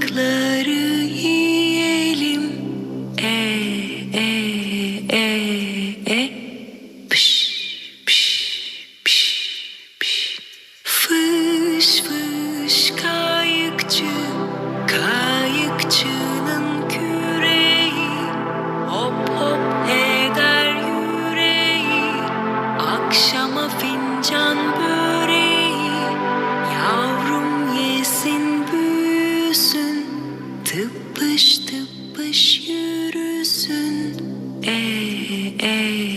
Kabakları yiyelim. E e e e. Pış pış pış pış. Fış fış kayıkçı kayıkçı. tıpış tıpış yürüsün. E, e.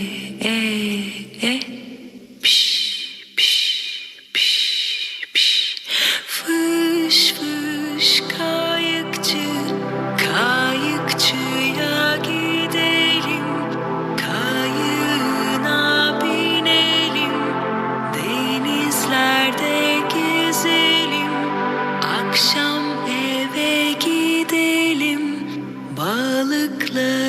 darkness.